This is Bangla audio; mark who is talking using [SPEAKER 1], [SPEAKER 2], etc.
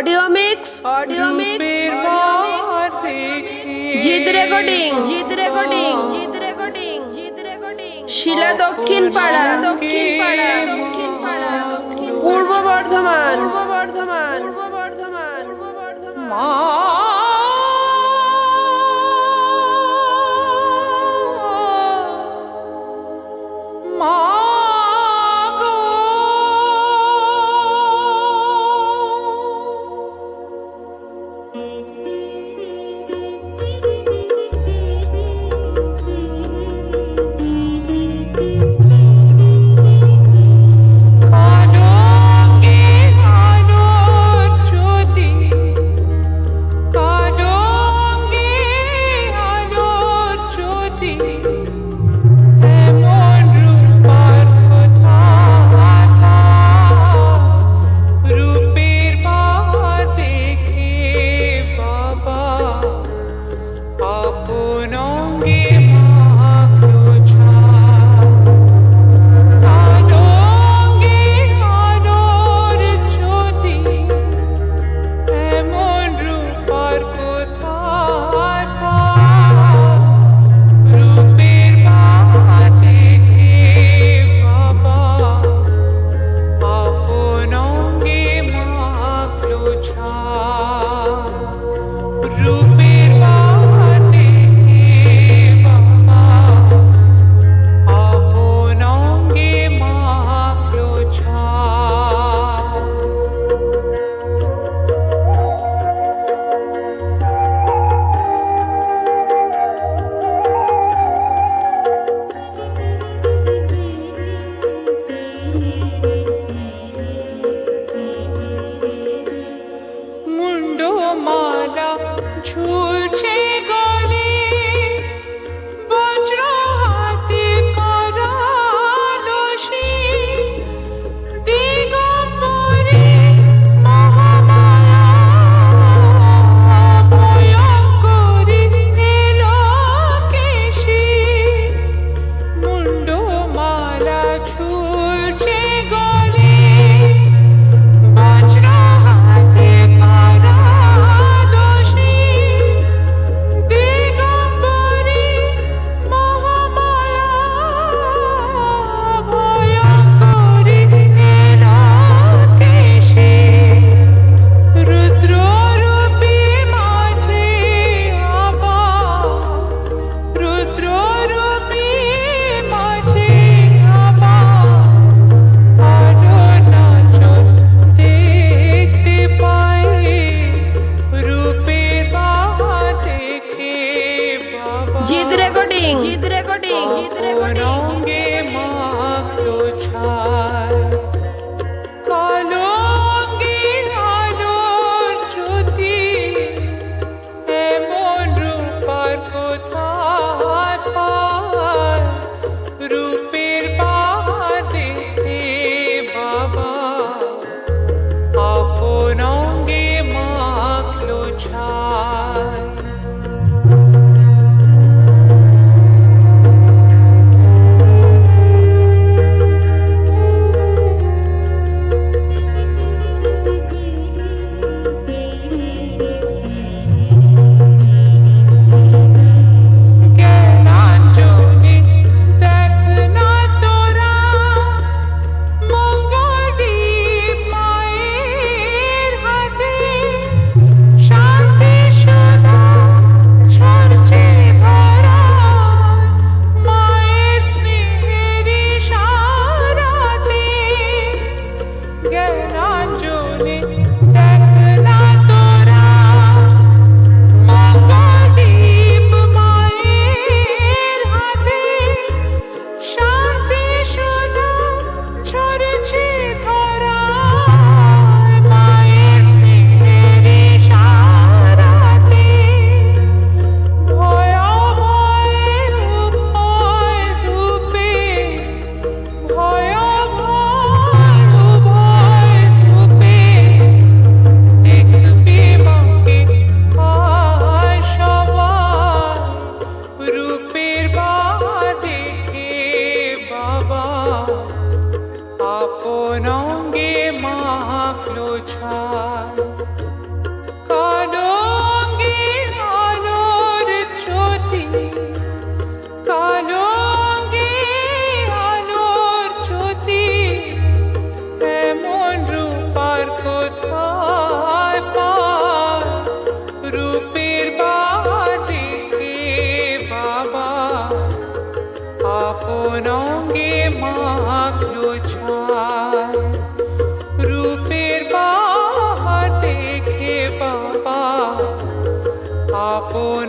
[SPEAKER 1] Audio mix audio mix Jeet recording Jeet recording Jeet recording Jeet recording শিলা দক্ষিণ পাড়া দক্ষিণ পাড়া দক্ষিণ পাড়া দক্ষিণ পূর্ব বর্ধমান পূর্ব বর্ধমান পূর্ব বর্ধমান পূর্ব বর্ধমান
[SPEAKER 2] true.
[SPEAKER 1] আপন অঙ্গে মাখলো ছায় রূপের বাহার দেখে বাবা আপন অঙ্গে মাখলো ছায়